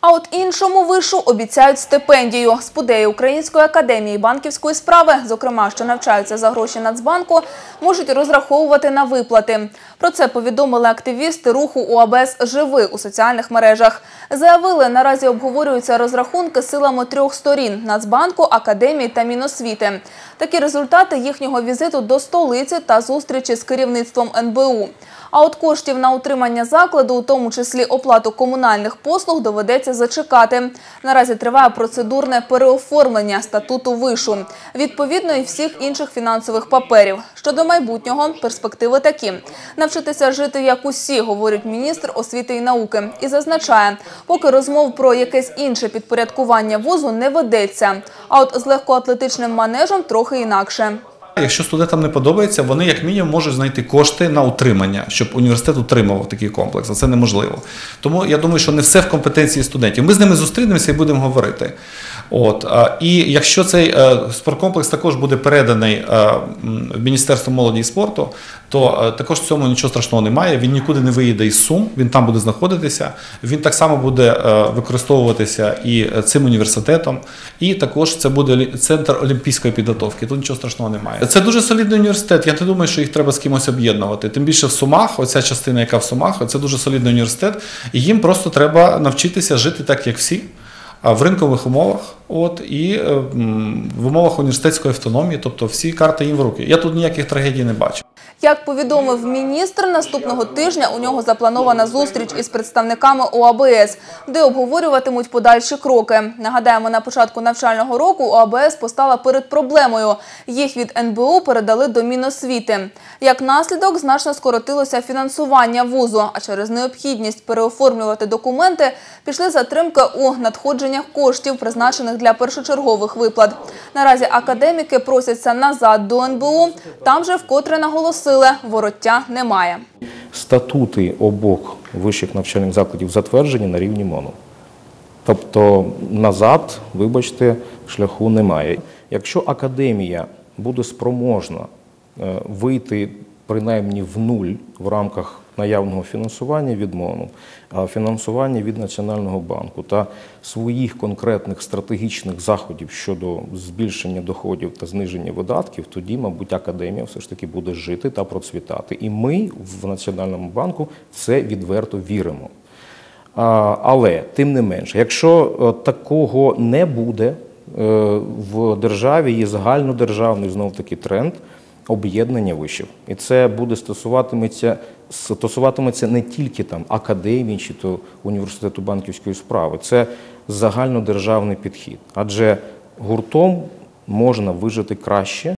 А от іншому вишу обіцяють стипендію. Спудеї Української академії банківської справи, зокрема, що навчаються за гроші Нацбанку, можуть розраховувати на виплати. Про це повідомили активісти руху УАБС «Живи» у соціальних мережах. Заявили, наразі обговорюються розрахунки силами трьох сторін – Нацбанку, Академії та Міносвіти. Такі результати їхнього візиту до столиці та зустрічі з керівництвом НБУ. А от коштів на утримання закладу, у тому числі оплату комунальних послуг, доведеться зачекати. Наразі триває процедурне переоформлення статуту вишу. Відповідно і всіх інших фінансових паперів. Щодо майбутнього, перспективи такі. Навчитися жити як усі, говорить міністр освіти і науки. І зазначає, поки розмов про якесь інше підпорядкування вузу не ведеться. А от з легкоатлетичним манежем трохи інакше. Якщо студентам не подобається, вони як мінімум можуть знайти кошти на утримання, щоб університет утримував такий комплекс. А це неможливо. Тому я думаю, що не все в компетенції студентів. Ми з ними зустрінемося і будемо говорити. От і якщо цей е, спорткомплекс також буде переданий е, в Міністерство молоді і спорту, то е, також в цьому нічого страшного немає. Він нікуди не виїде із Сум, він там буде знаходитися. Він так само буде е, використовуватися і е, цим університетом, і також це буде центр олімпійської підготовки. Тут нічого страшного немає. Це дуже солідний університет. Я не думаю, що їх треба з кимось об'єднувати. Тим більше в Сумах, оця частина, яка в Сумах, це дуже солідний університет, і їм просто треба навчитися жити так, як всі. В ринкових умовах, от і е, в умовах університетської автономії, тобто всі карти їм в руки. Я тут ніяких трагедій не бачу. Як повідомив міністр, наступного тижня у нього запланована зустріч із представниками ОАБС, де обговорюватимуть подальші кроки. Нагадаємо, на початку навчального року ОАБС постала перед проблемою. Їх від НБУ передали до Міносвіти. Як наслідок, значно скоротилося фінансування вузу, а через необхідність переоформлювати документи пішли затримки у надходженнях коштів, призначених для першочергових виплат. Наразі академіки просяться назад до НБУ. Там же вкотре наголосили, вороття немає. статути обох вищих навчальних закладів затверджені на рівні МОНу. Тобто назад, вибачте, шляху немає. Якщо академія буде спроможна е, вийти принаймні в нуль в рамках наявного фінансування від а фінансування від Національного банку та своїх конкретних стратегічних заходів щодо збільшення доходів та зниження видатків, тоді, мабуть, академія все ж таки буде жити та процвітати. І ми в Національному банку це відверто віримо. Але тим не менше, якщо е, такого не буде е, в державі, є загальнодержавний знов таки тренд об'єднання вишів. І це буде стосуватиметься, стосуватиметься не тільки там академії чи то університету банківської справи, це загальнодержавний підхід. Адже гуртом можна вижити краще.